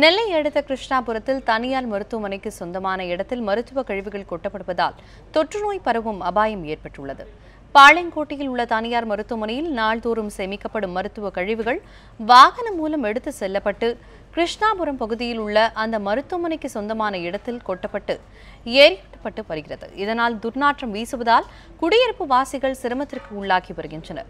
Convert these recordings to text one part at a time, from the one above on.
நெல்லை அடுத்த கிருஷ்ணாபுரத்தில் தனியார் மருத்துவமனைக்கு சொந்தமான இடத்தில் மருத்துவ கழிவுகள் கொட்டப்படுவதால் தொற்றுநோய் பரவும் அபாயம் ஏற்பட்டுள்ளது. பாளையங்கோட்டையில் உள்ள தனியார் மருத்துவமனையில் நாள்தோறும் சேமிக்கப்படும் மருத்துவ கழிவுகள் வாகனம் மூலம் எடுத்து செல்லப்பட்டு கிருஷ்ணாபுரம் பகுதியில் உள்ள அந்த மருத்துவமனைக்கு சொந்தமான இடத்தில் கொட்டப்பட்டு எரிக்கப்பட்டு வருகிறது. இதனால் துர்நாற்றம் வீசுவதால் குடியிருப்பு வாசிகள் சிரமத்திற்கு உள்ளாகி வருகின்றனர்.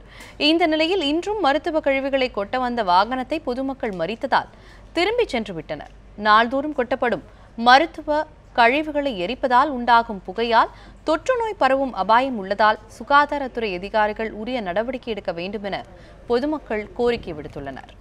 இந்த நிலையில் இன்றும் மருத்துவ கழிவுகளை கொட்ட வந்த வாகனத்தை பொதுமக்கள் மறித்ததால் திரும்பிச் சென்று விட்டனர். நாள்தோறும் கொட்டப்படும் மருத்துவ கழிவுகளை எரிப்பதால் உண்டாகும் புகையால் தொற்று நோய் பரவும் அபாயம் உள்ளதால் சுகாதாரத்துறை அதிகாரிகள் உரிய நடவடிக்கை எடுக்க வேண்டும் என பொதுமக்கள் கோரிக்கை விடுத்துள்ளனர்.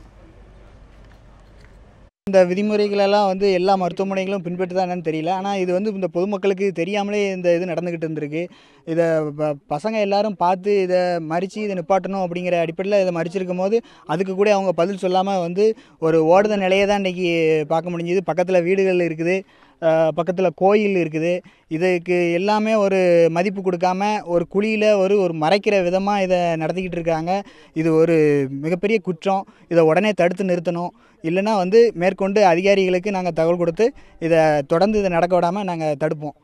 இந்த விதிமுறைகளெல்லாம் வந்து எல்லா மருத்துவமனைகளும் பின்பற்றுதா என்னன்னு தெரியல. ஆனால் இது வந்து இந்த பொதுமக்களுக்கு தெரியாமலே இந்த இது நடந்துக்கிட்டு இருந்திருக்கு. இதை ப- பசங்க எல்லாரும் பார்த்து இதை மறித்து இதை நிப்பாட்டணும் அப்படிங்கிற அடிப்படையில் இதை மறிச்சிருக்கும் போது அதுக்கு கூட அவங்க பதில் சொல்லாமல் வந்து ஒரு ஓடுத நிலையை தான் இன்றைக்கி பார்க்க முடிஞ்சுது. பக்கத்தில் வீடுகள் இருக்குது. பக்கத்தில் கோயில் இருக்குது. இதுக்கு எல்லாமே ஒரு மதிப்பு கொடுக்காம ஒரு குழியில் ஒரு ஒரு மறைக்கிற விதமாக இதை நடத்திக்கிட்டு இருக்காங்க. இது ஒரு மிகப்பெரிய குற்றம். இதை உடனே தடுத்து நிறுத்தணும். இல்லைன்னா வந்து மேற்கொண்டு அதிகாரிகளுக்கு நாங்கள் தகவல் கொடுத்து இதை தொடர்ந்து இதை நடக்க விடாமல் நாங்கள் தடுப்போம்.